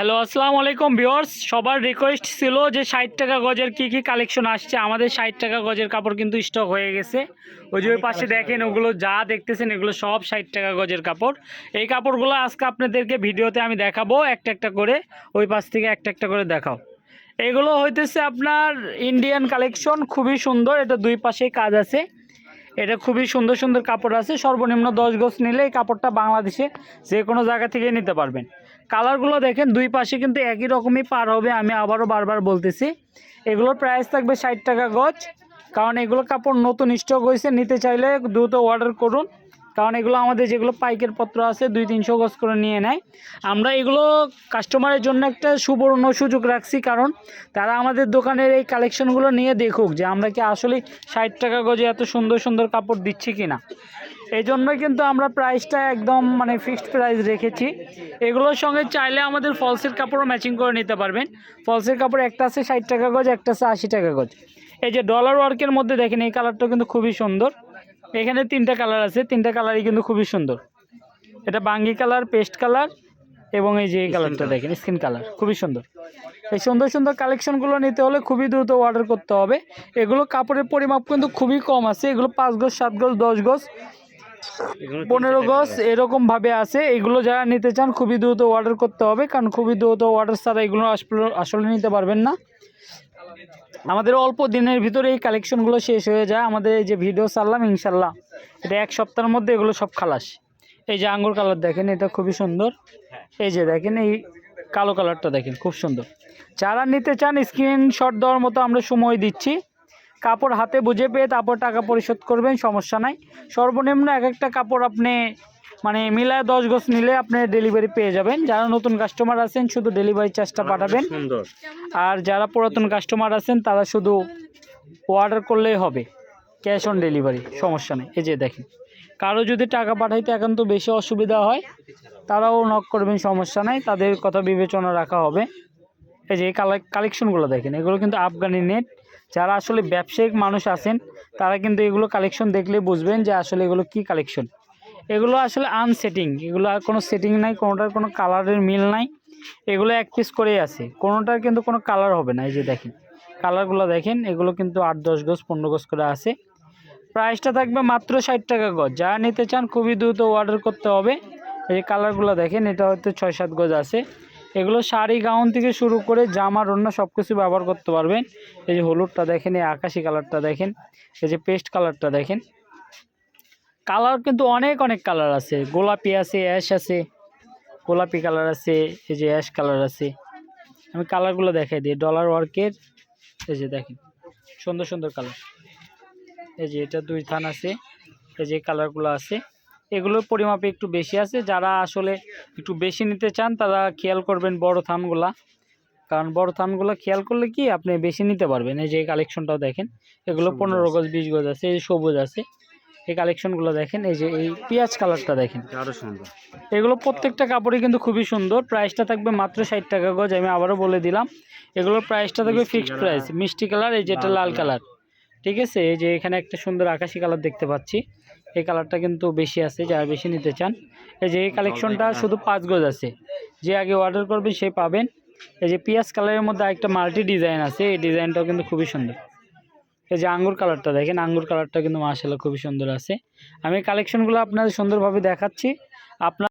Hello আসসালামু আলাইকুম viewers. সবার রিকোয়েস্ট ছিল যে ষাট টাকা গজের কি কি কালেকশন আসছে। আমাদের ষাট টাকা গজের কাপড় কিন্তু স্টক হয়ে গেছে। ওই যে ওই পাশে দেখেন ওগুলো যা দেখতেছেন এগুলো সব ষাট টাকা গজের কাপড়। এই কাপড়গুলো আজকে আপনাদেরকে ভিডিওতে আমি দেখাবো একটা একটা করে। ওই পাশ থেকে একটা একটা করে দেখাও। এগুলো হইতেছে আপনার ইন্ডিয়ান কালেকশন খুবই সুন্দর। এটা দুই পাশেই কাজ আছে। এটা খুবই সুন্দর সুন্দর কাপড় আছে। সর্বনিম্ন দশ গজ নিলে এই কাপড়টা বাংলাদেশে যে কোনো জায়গা থেকে নিতে পারবেন। কালারগুলো দেখেন, দুই পাশে কিন্তু একই রকমই পার হবে, আমি আবারও বারবার বলতেছি। এগুলোর প্রাইস থাকবে ষাট টাকা গজ, কারণ এগুলো কাপড় নতুন স্টক হয়েছে, নিতে চাইলে দ্রুত অর্ডার করুন। কারণ এগুলো আমাদের যেগুলো পাইকের পত্র আছে, দুই তিনশো গজ করে নিয়ে নেয়। আমরা এগুলো কাস্টমারের জন্য একটা সুবর্ণ সুযোগ রাখছি, কারণ তারা আমাদের দোকানের এই কালেকশনগুলো নিয়ে দেখুক যে আমরা কি আসলে ষাট টাকা গজে এত সুন্দর সুন্দর কাপড় দিচ্ছি কি না এই জন্যই কিন্তু আমরা প্রাইসটা একদম মানে ফিক্সড প্রাইস রেখেছি। এগুলোর সঙ্গে চাইলে আমাদের ফলসের কাপড়ও ম্যাচিং করে নিতে পারবেন। ফলসের কাপড় একটা আছে ষাট টাকা গজ, একটা আছে আশি টাকা গজ। এই যে ডলার ওয়ার্কের মধ্যে দেখেন, এই কালারটা কিন্তু খুবই সুন্দর। এখানে তিনটা কালার আছে। তিনটা কালারই কিন্তু খুবই সুন্দর। এটা বাঙ্গি কালার পেস্ট কালার এবং এই যে কালারটা দেখেন স্কিন কালার খুবই সুন্দর। এই সুন্দর সুন্দর কালেকশনগুলো নিতে হলে খুবই দ্রুত অর্ডার করতে হবে। এগুলো কাপড়ের পরিমাপ কিন্তু খুবই কম আছে। এগুলো পাঁচ গজ সাত গজ দশ গজ পনেরো গজ এরকম ভাবে আছে। এগুলো যারা নিতে চান খুবই দ্রুত অর্ডার করতে হবে কারণ খুবই দ্রুত অর্ডার ছাড়া এগুলো আসলে- আসলে নিতে পারবেন না। আমাদের অল্প দিনের ভিতরে এই কালেকশনগুলো শেষ হয়ে যায়। আমাদের এই যে ভিডিও ছাড়লাম ইনশাল্লাহ এটা এক সপ্তাহের মধ্যে এগুলো সব খালাস। এই যে আঙ্গুর কালার দেখেন, এটা খুবই সুন্দর। এই যে দেখেন, এই কালো কালারটা দেখেন, খুব সুন্দর। যারা নিতে চান স্ক্রিনশট দেওয়ার মতো আমরা সময় দিচ্ছি। কাপড় হাতে বুঝে পেয়ে তারপর টাকা পরিশোধ করবেন, সমস্যা নাই। সর্বনিম্ন এক একটা কাপড় আপনি মানে মিলায় দশ গজ নিলে আপনি ডেলিভারি পেয়ে যাবেন। যারা নতুন কাস্টমার আছেন শুধু ডেলিভারি চার্জটা পাঠাবেন। আর যারা পুরাতন কাস্টমার আছেন তারা শুধু অর্ডার করলেই হবে। ক্যাশ অন ডেলিভারি সমস্যা নেই। এই যে দেখেন কারও যদি টাকা পাঠাইতে একান্ত বেশি অসুবিধা হয় তারাও নক করবেন সমস্যা নাই। তাদের কথা বিবেচনা রাখা হবে। এই যে কালেকশনগুলো দেখেন এগুলো কিন্তু আফগানি নেট যারা আসলে ব্যবসায়িক মানুষ আছেন তারা কিন্তু এগুলো কালেকশন দেখলে বুঝবেন যে আসলে এগুলো কি কালেকশন এগুলো আসলে আনসেটিং এগুলো আর কোনো সেটিং নাই, কোনোটার কোনো কালারের মিল নাই। এগুলো এক পিস করেই আছে, কোনোটার কিন্তু কোনো কালার হবে না, এই যে দেখেন। কালারগুলো দেখেন, এগুলো কিন্তু আট, দশ গজ, পনেরো গজ করে আছে। প্রাইসটা থাকবে মাত্র ষাট টাকা গজ। যা নিতে চান, খুবই দ্রুত অর্ডার করতে হবে। এই যে কালারগুলো দেখেন, এটা হয়তো ছয়, সাত গজ আছে। এগুলো শাড়ি গাউন থেকে শুরু করে জামা অন্য সব কিছু ব্যবহার করতে পারবেন। এই যে হলুদটা দেখেন, এই আকাশি কালারটা দেখেন। এই যে পেস্ট কালারটা দেখেন। কালার কিন্তু অনেক অনেক কালার আছে। গোলাপি আছে অ্যাশ আছে। গোলাপি কালার আছে এই যে অ্যাশ কালার আছে। আমি কালারগুলো দেখাই দিই। ডলার ওয়ার্কের এই যে দেখেন সুন্দর সুন্দর কালার এই যে এটা দুই থান আছে এই যে কালারগুলো আছে। এগুলোর পরিমাপে একটু বেশি আছে। যারা আসলে একটু বেশি নিতে চান তারা খেয়াল করবেন বড় থানগুলা। কারণ বড় থানগুলো খেয়াল করলে কি আপনি বেশি নিতে পারবেন। এই যে কালেকশনটাও দেখেন এগুলো পনেরো। গজ বিশ গজ আছে এই যে সবুজ আছে। এই কালেকশনগুলো দেখেন এই যে এই পেঁয়াজ কালারটা দেখেন। আরও সুন্দর। এগুলো প্রত্যেকটা কাপড়ই কিন্তু খুবই সুন্দর। প্রাইসটা থাকবে মাত্র ষাট টাকা গজ আমি আবারও বলে দিলাম। এগুলোর প্রাইসটা থাকবে ফিক্সড প্রাইস মিষ্টি কালার এই যেটা লাল লাল কালার। কালার ঠিক আছে? এই যে এখানে একটা সুন্দর আকাশি কালার দেখতে পাচ্ছি। এই কালারটা কিন্তু বেশি আছে যারা বেশি নিতে চান। এই যে এই কালেকশনটা শুধু পাঁচ গজ আছে। যে আগে অর্ডার করবে সে পাবেন। এই যে পিঁয়াজ কালারের মধ্যে একটা মাল্টি ডিজাইন আছে এই ডিজাইনটাও কিন্তু খুবই সুন্দর। এই যে আঙ্গুর কালারটা দেখেন, আঙ্গুর কালারটা কিন্তু মাসাল্লাহ খুবই সুন্দর আছে। আমি কালেকশনগুলো আপনাদের সুন্দরভাবে দেখাচ্ছি। আপনার